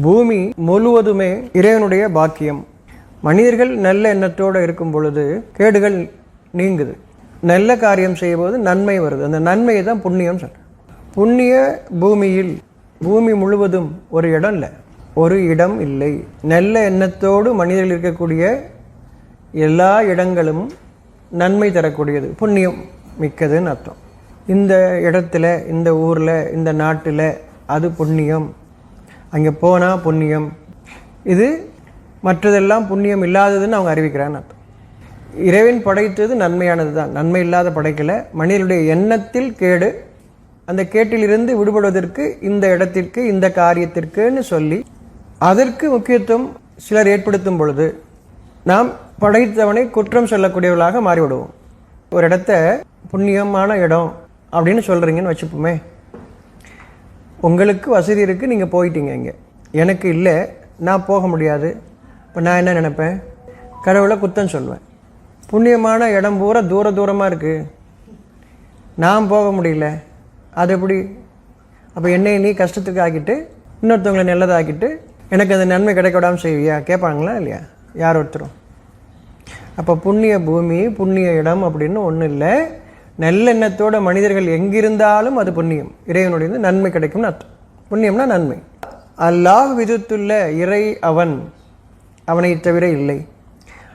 பூமி முழுவதுமே இறைவனுடைய பாக்கியம். மனிதர்கள் நல்ல எண்ணத்தோடு இருக்கும் பொழுது கேடுகள் நீங்குது. நல்ல காரியம் செய்யும்போது நன்மை வருது. அந்த நன்மையை தான் புண்ணியம் சொல்றேன் புண்ணிய பூமியில் பூமி முழுவதும் ஒரு இடம் இல்லை. ஒரு இடம் இல்லை. நல்ல எண்ணத்தோடு மனிதர்கள் இருக்கக்கூடிய எல்லா இடங்களும் நன்மை தரக்கூடியது. புண்ணியம் மிக்கதுன்னு அர்த்தம். இந்த இடத்துல இந்த ஊரில் இந்த நாட்டில் அது புண்ணியம். அங்கே போனால் புண்ணியம். இது மற்றதெல்லாம் புண்ணியம் இல்லாததுன்னு அவங்க அறிவிக்கிறான்னு அர்த்தம் இறைவன் படைத்தது நன்மையானது தான். நன்மை இல்லாத படைக்கல. மனிதனுடைய எண்ணத்தில் கேடு. அந்த கேட்டிலிருந்து விடுபடுவதற்கு இந்த இடத்திற்கு இந்த காரியத்திற்குன்னு சொல்லி அதற்கு முக்கியத்துவம் சிலர் ஏற்படுத்தும் பொழுது நாம் படைத்தவனை குற்றம் சொல்லக்கூடியவர்களாக மாறிவிடுவோம். ஒரு இடத்த புண்ணியமான இடம் அப்படின்னு சொல்கிறீங்கன்னு வச்சுப்போமே. உங்களுக்கு வசதி இருக்குது நீங்கள் போயிட்டீங்க இங்கே. எனக்கு இல்லை நான் போக முடியாது. இப்போ நான் என்ன நினப்பேன்? கடவுளை குத்தம் சொல்லுவேன். புண்ணியமான இடம் பூரா தூர தூரமாக இருக்குது நான் போக முடியல. அது எப்படி? அப்போ என்னை நீ கஷ்டத்துக்கு ஆக்கிட்டு இன்னொருத்தவங்களை நல்லதாக்கிட்டு எனக்கு அந்த நன்மை கிடைக்க விடாமல் செய்வியா? கேட்பாங்களா இல்லையா? யார் ஒருத்தரும்? அப்போ புண்ணிய பூமி புண்ணிய இடம் அப்படின்னு ஒன்றும் இல்லை. நல்லெண்ணத்தோட மனிதர்கள் எங்கிருந்தாலும் அது புண்ணியம். இறைவனுடைய நன்மை கிடைக்கும் அர்த்தம். புண்ணியம்னா நன்மை. அல்லாஹ் விதித்துள்ள இறை அவன் அவனை தவிர இல்லை.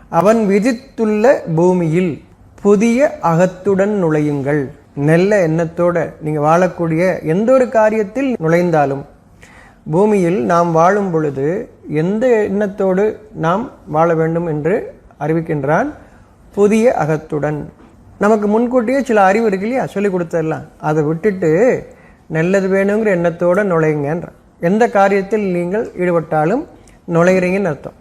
அவன் விதித்துள்ள பூமியில் புதிய அகத்துடன் நுழையுங்கள். நல்ல எண்ணத்தோட நீங்கள் வாழக்கூடிய எந்த ஒரு காரியத்தில் நுழைந்தாலும் பூமியில் நாம் வாழும் பொழுது எந்த எண்ணத்தோடு நாம் வாழ வேண்டும் என்று அறிவிக்கின்றான் புதிய அகத்துடன். நமக்கு முன்கூட்டியே சில அறிவு இருக்கு இல்லையா? சொல்லி கொடுத்துடலாம் அதை விட்டுட்டு நல்லது வேணுங்கிற எண்ணத்தோடு நுழையுங்கன்ற. எந்த காரியத்தில் நீங்கள் ஈடுபட்டாலும் நுழைகிறீங்கன்னு அர்த்தம்.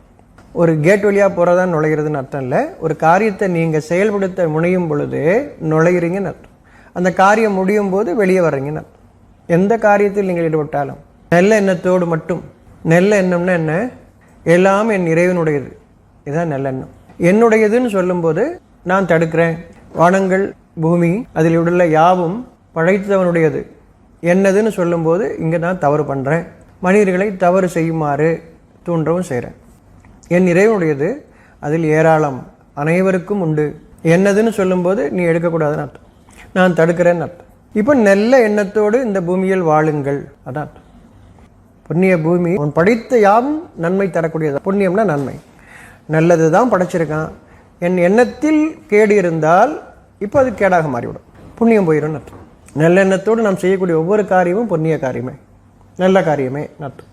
ஒரு கேட் வழியாக போகிறதா நுழைகிறதுன்னு அர்த்தம் இல்லை. ஒரு காரியத்தை நீங்கள் செயல்படுத்த முனையும் பொழுது நுழைகிறீங்கன்னு அர்த்தம். அந்த காரியம் முடியும் போது வெளியே வர்றீங்கன்னு அர்த்தம். எந்த காரியத்தில் நீங்கள் ஈடுபட்டாலும். நல்ல எண்ணத்தோடு மட்டும். நல்ல எண்ணம்னா என்ன? எல்லாம் என் இறைவனுடையது. இதுதான் நல்ல எண்ணம். என்னுடையதுன்னு சொல்லும்போது நான் தடுக்கிறேன். வானங்கள் பூமி அதில் உள்ள யாவும் படைத்தவனுடையது. என்னதுன்னு சொல்லும்போது இங்கே நான் தவறு பண்ணுறேன் மனிதர்களை தவறு செய்யுமாறு தூண்டவும் செய்கிறேன் என் இறைவனுடையது அதில் ஏராளம் அனைவருக்கும் உண்டு. என்னதுன்னு சொல்லும்போது நீ எடுக்கக்கூடாதுன்னு அர்த்தம். நான் தடுக்கிறேன்னு அர்த்தம். இப்போ நல்ல எண்ணத்தோடு இந்த பூமியில் வாழுங்கள். அதான் புண்ணிய பூமி அவன் படைத்த யாவும் நன்மை தரக்கூடியது. புண்ணியம்னா நன்மை. நல்லது தான் படைச்சிருக்கான். என் எண்ணத்தில் கேடு இருந்தால் இப்போ அது கேடாக மாறிவிடும். புண்ணியம் போயிடும் அர்த்தம் நல்ல எண்ணத்தோடு நாம் செய்யக்கூடிய ஒவ்வொரு காரியமும் புண்ணிய காரியமே. நல்ல காரியமே. அர்த்தம்